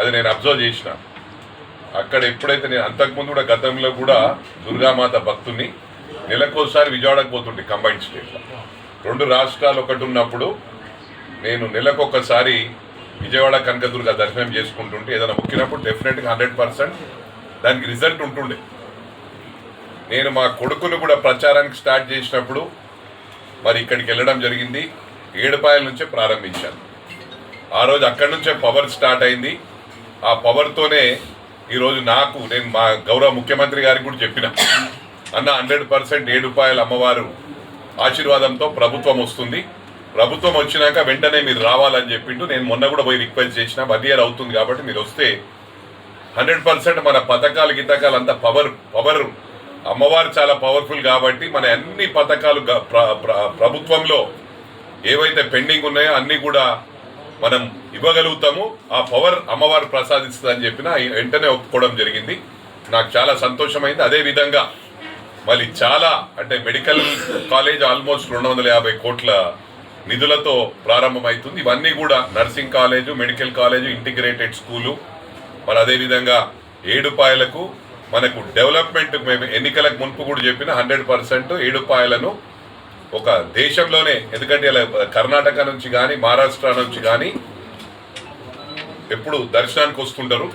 అది నేను అబ్జర్వ్ చేసిన. అక్కడ ఎప్పుడైతే నేను అంతకుముందు కూడా గతంలో కూడా దుర్గామాత భక్తుని నెలకోసారి విజయవాడకు పోతుండే కంబైన్డ్ స్టేట్లో. రెండు రాష్ట్రాలు ఒకటి ఉన్నప్పుడు నేను నెలకొకసారి విజయవాడ కనకదుర్గ దర్శనం చేసుకుంటుంటే ఏదైనా మొక్కినప్పుడు డెఫినెట్గా హండ్రెడ్ పర్సెంట్ దానికి రిజల్ట్ ఉంటుండే. నేను మా కొడుకును కూడా ప్రచారానికి స్టార్ట్ చేసినప్పుడు మరి ఇక్కడికి వెళ్ళడం జరిగింది. ఏడుపాయల నుంచే ప్రారంభించాను. ఆ రోజు అక్కడి నుంచే పవర్ స్టార్ట్ అయింది. ఆ పవర్తోనే ఈరోజు నాకు నేను మా గౌరవ ముఖ్యమంత్రి గారికి కూడా చెప్పిన. అన్న హండ్రెడ్ పర్సెంట్ ఏడుపాయల అమ్మవారు ఆశీర్వాదంతో ప్రభుత్వం వస్తుంది. ప్రభుత్వం వచ్చినాక వెంటనే మీరు రావాలని చెప్పిండు. నేను మొన్న కూడా పోయి రిక్వెస్ట్ చేసిన. వన్ ఇయర్ అవుతుంది కాబట్టి మీరు వస్తే హండ్రెడ్ పర్సెంట్ మన పథకాలు గితకాలు అంత పవర్ పవర్ అమ్మవారు చాలా పవర్ఫుల్ కాబట్టి మన అన్ని పథకాలు గ- ప్ర- ప్రభుత్వంలో ఏవైతే పెండింగ్ ఉన్నాయో అన్నీ కూడా మనం ఇవ్వగలుగుతాము ఆ పవర్ అమ్మవారు ప్రసాదిస్తుందని చెప్పిన వెంటనే ఒప్పుకోవడం జరిగింది. నాకు చాలా సంతోషమైంది. అదే విధంగా మళ్ళీ చాలా అంటే మెడికల్ కాలేజ్ ఆల్మోస్ట్ రెండు వందల యాభై కోట్ల నిధులతో ప్రారంభమవుతుంది ఇవన్నీ కూడా nursing college medical college integrated school. మరి అదేవిధంగా ఏడుపాయలకు మనకు డెవలప్మెంట్ మేము ఎన్నికలకు మున్పు కూడా చెప్పిన హండ్రెడ్ పర్సెంట్ ఏడుపాయలను ఒక దేశంలోనే ఎందుకంటే ఇలా కర్ణాటక నుంచి కానీ మహారాష్ట్ర నుంచి కానీ ఎప్పుడు దర్శనానికి వస్తుంటారు.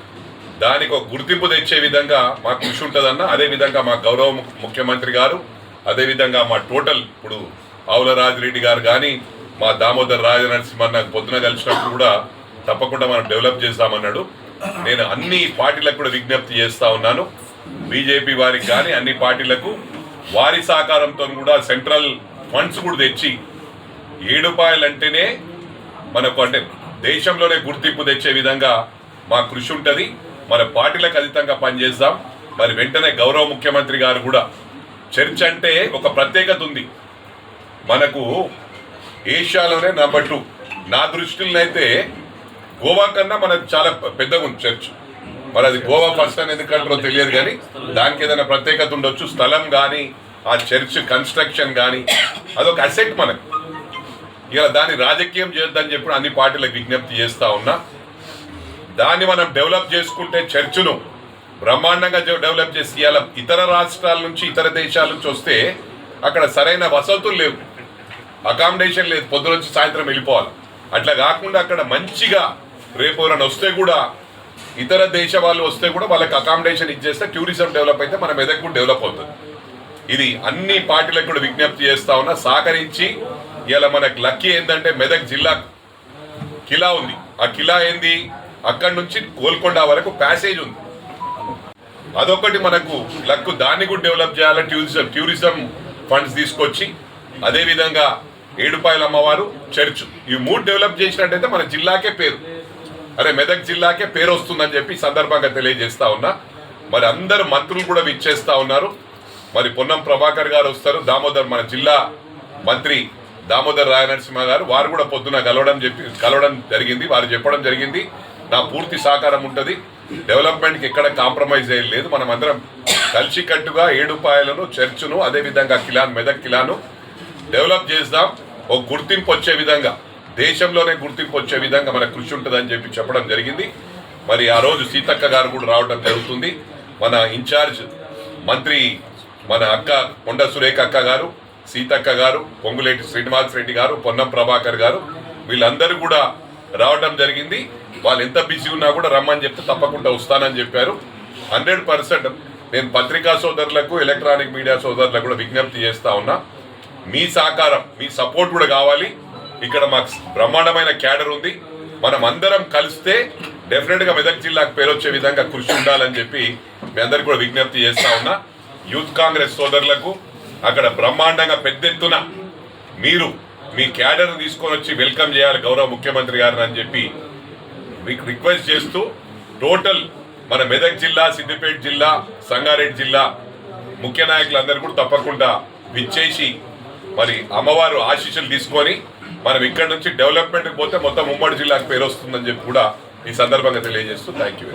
దానికి ఒక గుర్తింపు తెచ్చే విధంగా మాకు కృషి ఉంటుందన్న అదే విధంగా మా గౌరవ ముఖ్యమంత్రి గారు అదే విధంగా మా టోటల్ ఇప్పుడు ఆవుల రాజిరెడ్డి గారు కానీ మా దామోదర్ రాజనరసింహన్న పొద్దున కలిసినప్పుడు కూడా తప్పకుండా మనం డెవలప్ చేస్తామన్నాడు. నేను అన్ని పార్టీలకు కూడా విజ్ఞప్తి చేస్తా ఉన్నాను. బీజేపీ వారికి కానీ అన్ని పార్టీలకు వారి సహకారంతో కూడా సెంట్రల్ ఫండ్స్ కూడా తెచ్చి ఏడుపాయలు అంటేనే మనకు అంటే దేశంలోనే గుర్తింపు తెచ్చే విధంగా మా కృషి ఉంటుంది. మన పార్టీలకు అతీతంగా పనిచేస్తాం. మరి వెంటనే గౌరవ ముఖ్యమంత్రి గారు కూడా చర్చ్ అంటే ఒక ప్రత్యేకత ఉంది. మనకు ఏషియాలోనే నెంబర్ టూ నా దృష్టిలో అయితే గోవా కన్నా మనకు చాలా పెద్దగా ఉంది చర్చ్. మరి అది గోవా ఫస్ట్ అని ఎందుకంటారో తెలియదు కానీ దానికి ఏదైనా ప్రత్యేకత ఉండొచ్చు. స్థలం కానీ ఆ చర్చ్ కన్స్ట్రక్షన్ కానీ అదొక అసెట్ మనకు. ఇలా దాన్ని రాజకీయం చేద్దని చెప్పి అన్ని పార్టీలకు విజ్ఞప్తి చేస్తూ ఉన్నా. దాన్ని మనం డెవలప్ చేసుకుంటే చర్చ్ను బ్రహ్మాండంగా డెవలప్ చేసి ఇవాళ ఇతర రాష్ట్రాల నుంచి ఇతర దేశాల నుంచి వస్తే అక్కడ సరైన వసతులు లేవు. అకామిడేషన్ లేదు. పొద్దునొచ్చి సాయంత్రం వెళ్ళిపోవాలి. అట్లా కాకుండా అక్కడ మంచిగా రేపు ఎవరైనా వస్తే కూడా ఇతర దేశ వాళ్ళు వస్తే కూడా వాళ్ళకి అకామిడేషన్ ఇచ్చేస్తే టూరిజం డెవలప్ అయితే మన మెదక్ కూడా డెవలప్ అవుతుంది. ఇది అన్ని పార్టీలకు కూడా విజ్ఞప్తి చేస్తా ఉన్నా. సహకరించి ఇలా మనకు లక్కీ ఏంటంటే మెదక్ జిల్లా కిలా ఉంది. ఆ కిలా ఏంది? అక్కడి నుంచి గోల్కొండ వరకు ప్యాసేజ్ ఉంది. అదొకటి మనకు లక్కు దాన్ని కూడా డెవలప్ చేయాలి టూరిజం టూరిజం ఫండ్స్ తీసుకొచ్చి అదేవిధంగా ఏడుపాయల అమ్మవారు చర్చ్ ఈ మూడు డెవలప్ చేసినట్టయితే మన జిల్లాకే పేరు. అరే మెదక్ జిల్లాకే పేరు వస్తుందని చెప్పి సందర్భంగా తెలియజేస్తా ఉన్నా. మరి అందరు మంత్రులు కూడా విచ్చేస్తా ఉన్నారు. మరి పొన్నం ప్రభాకర్ గారు వస్తారు. దామోదర్ మన జిల్లా మంత్రి దామోదర్ రాయనరసింహ గారు. వారు కూడా పొద్దున కలవడం చెప్పి కలవడం జరిగింది. వారు చెప్పడం జరిగింది. నా పూర్తి సహకారం ఉంటుంది. డెవలప్మెంట్కి ఎక్కడ కాంప్రమైజ్ అయ్యేది లేదు. మనం అందరం కలిసికట్టుగా ఏడుపాయలను చర్చును అదేవిధంగా కిలాన్ మెదక్ కిలాను డెవలప్ చేద్దాం ఒక గుర్తింపు వచ్చే విధంగా దేశంలోనే గుర్తింపు వచ్చే విధంగా మన కృషి ఉంటుందని చెప్పి చెప్పడం జరిగింది. మరి ఆ రోజు సీతక్క గారు కూడా రావడం జరుగుతుంది. మన ఇన్ఛార్జ్ మంత్రి మన అక్క కొండ సురేఖ అక్క గారు సీతక్క గారు పొంగులేటి శ్రీనివాస్ రెడ్డి గారు పొన్నం ప్రభాకర్ గారు వీళ్ళందరూ కూడా రావడం జరిగింది. వాళ్ళు ఎంత బిజీ ఉన్నా కూడా రమ్మని చెప్తే తప్పకుండా వస్తానని చెప్పారు. హండ్రెడ్ పర్సెంట్ నేను పత్రికా సోదరులకు ఎలక్ట్రానిక్ మీడియా సోదరులకు కూడా విజ్ఞప్తి చేస్తా ఉన్నా. మీ సహకారం మీ సపోర్ట్ కూడా కావాలి. ఇక్కడ మాకు బ్రహ్మాండమైన క్యాడర్ ఉంది. మనం అందరం కలిస్తే డెఫినెట్గా మెదక్ జిల్లాకు పేరు వచ్చే విధంగా కృషి ఉండాలని చెప్పి మీ అందరికి కూడా విజ్ఞప్తి చేస్తా ఉన్నా. యూత్ కాంగ్రెస్ సోదరులకు అక్కడ బ్రహ్మాండంగా పెద్ద ఎత్తున మీరు మీ క్యాడర్ తీసుకొని వచ్చి వెల్కమ్ చేయాలి గౌరవ ముఖ్యమంత్రి గారిని అని చెప్పి మీకు రిక్వెస్ట్ చేస్తూ టోటల్ మన మెదక్ జిల్లా సిద్దిపేట జిల్లా సంగారెడ్డి జిల్లా ముఖ్య నాయకులందరూ కూడా తప్పకుండా విచ్చేసి మరి అమ్మవారు ఆశీస్సులు తీసుకొని మనం ఇక్కడ నుంచి డెవలప్మెంట్కి పోతే మొత్తం ఉమ్మడి జిల్లాకు పేరు వస్తుందని చెప్పి కూడా ఈ సందర్భంగా తెలియజేస్తూ థ్యాంక్ యూ